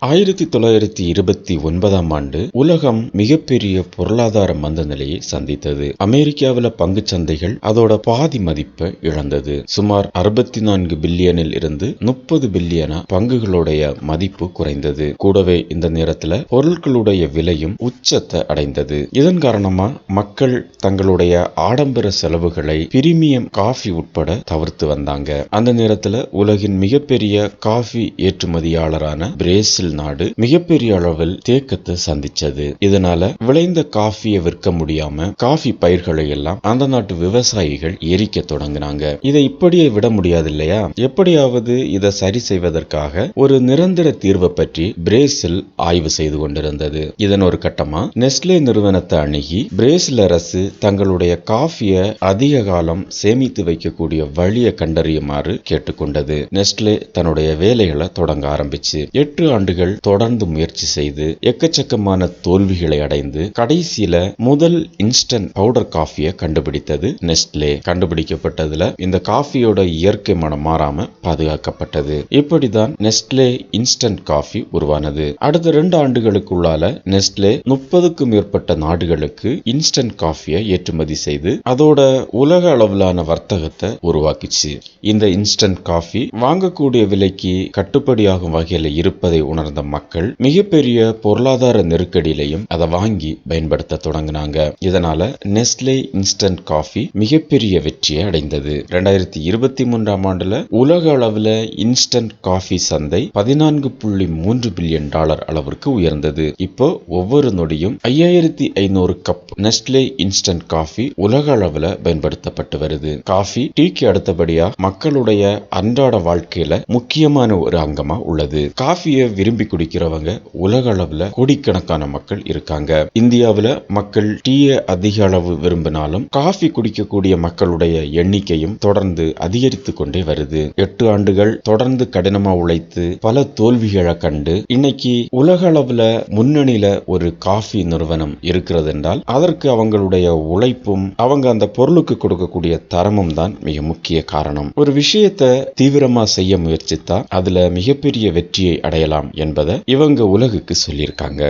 ஆயிரத்தி தொள்ளாயிரத்தி இருபத்தி ஒன்பதாம் ஆண்டு உலகம் மிகப்பெரிய பொருளாதார மந்த நிலையை சந்தித்தது. அமெரிக்காவில் பங்கு சந்தைகள் அதோட பாதி மதிப்பை இழந்தது. சுமார் அறுபத்தி நான்கு பில்லியனில் இருந்து முப்பது பில்லியனா பங்குகளுடைய மதிப்பு குறைந்தது. கூடவே இந்த நேரத்துல பொருட்களுடைய விலையும் உச்சத்தை அடைந்தது. இதன் காரணமா மக்கள் தங்களுடைய ஆடம்பர செலவுகளை பிரிமியம் காஃபி உட்பட தவிர்த்து வந்தாங்க. அந்த நேரத்துல உலகின் மிகப்பெரிய காஃபி ஏற்றுமதியாளரான பிரேசில் நாடு மிகப்பெரிய அளவில் தேக்கத்தை சந்திச்சது. இதனால விளைந்த காஃபியை விற்க முடியாம காஃபி பயிர்களை எல்லாம் அந்த நாட்டு விவசாயிகள் எரிக்க தொடங்கினாங்க. இதை இப்படியே விட முடியாது இல்லையா எப்படியாவது இதை சரி செய்வதற்காக ஒரு நிரந்தர தீர்வை பற்றி பிரேசில் ஆய்வு செய்து கொண்டிருந்தது. இதன் ஒரு கட்டமா நெஸ்லே நிறுவனத்தை அணுகி பிரேசில் அரசு தங்களுடைய காஃபியை அதிக காலம் சேமித்து வைக்கக்கூடிய வழியை கண்டறியுமாறு கேட்டுக்கொண்டது. நெஸ்லே தன்னுடைய வேலைகளை தொடங்க ஆரம்பிச்சு. எட்டு ஆண்டுகள் தொடர்ந்து முயற்சி செய்து எக்கச்சக்கமான தோல்விகளை அடைந்து கடைசியில முதல் இன்ஸ்டன்ட் பவுடர் காஃபியை கண்டுபிடித்தது நெஸ்ட்லே கண்டுபிடிக்கப்பட்டதுல இந்த காஃபியோட இயற்கை மனம் மாறாம பாதுகாக்கப்பட்டது. இப்படிதான் நெஸ்ட்லே இன்ஸ்டன்ட் காஃபி உருவானது. அடுத்த ரெண்டு ஆண்டுகளுக்குள்ளால நெஸ்ட்லே முப்பதுக்கும் மேற்பட்ட நாடுகளுக்கு இன்ஸ்டன்ட் காஃபியை ஏற்றுமதி செய்து அதோட உலக அளவிலான வர்த்தகத்தை உருவாக்கிச்சு. இந்த இன்ஸ்டன்ட் காஃபி வாங்கக்கூடிய விலைக்கு கட்டுப்படியாகும் வகையில் இருப்பதை உணர்ந்த மக்கள் மிகப்பெரிய பொருளாதார நெருக்கடியிலையும் அதை வாங்கி பயன்படுத்த தொடங்கினாங்க. இதனால நெஸ்லே இன்ஸ்டன்ட் காஃபி மிகப்பெரிய வெற்றியை அடைந்தது. ரெண்டாயிரத்தி இருபத்தி மூன்றாம் ஆண்டுல உலக அளவுல இன்ஸ்டன்ட் காஃபி சந்தை பதினான்கு புள்ளி மூன்று பில்லியன் டாலர் அளவிற்கு உயர்ந்தது. இப்போ ஒவ்வொரு நொடியும் ஐயாயிரத்தி ஐநூறு கப் நெஸ்லே இன்ஸ்டன்ட் காஃபி உலக அளவுல பயன்படுத்தப்பட்டு வருது. காஃபி டீக்கு அடுத்தபடியா மக்களுடைய அன்றாட வாழ்க்கையில முக்கியமான ஒரு அங்கமா உள்ளது. காஃபியை விரும்பி குடிக்கிறவங்க உலக அளவுல கோடிக்கணக்கான மக்கள் இருக்காங்க. இந்தியாவில மக்கள் டீயை அதிக அளவு விரும்பினாலும் காஃபி குடிக்கக்கூடிய மக்களுடைய எண்ணிக்கையும் தொடர்ந்து அதிகரித்து கொண்டே வருது. எட்டு ஆண்டுகள் தொடர்ந்து கடினமா உழைத்து பல தோல்விகளை கண்டு இன்னைக்கு உலக அளவுல முன்னணியில ஒரு காஃபி நிறுவனம் இருக்கிறது என்றால் அதற்கு அவங்களுடைய உழைப்பும் அவங்க அந்த பொருளுக்கு கொடுக்கக்கூடிய தரமும் தான் மிக முக்கிய காரணம். ஒரு விஷயத்தை தீவிரமா செய்ய முயற்சித்தா அதுல மிகப்பெரிய வெற்றியை அடையலாம் என்பதை இவங்க உலகுக்கு சொல்லியிருக்காங்க.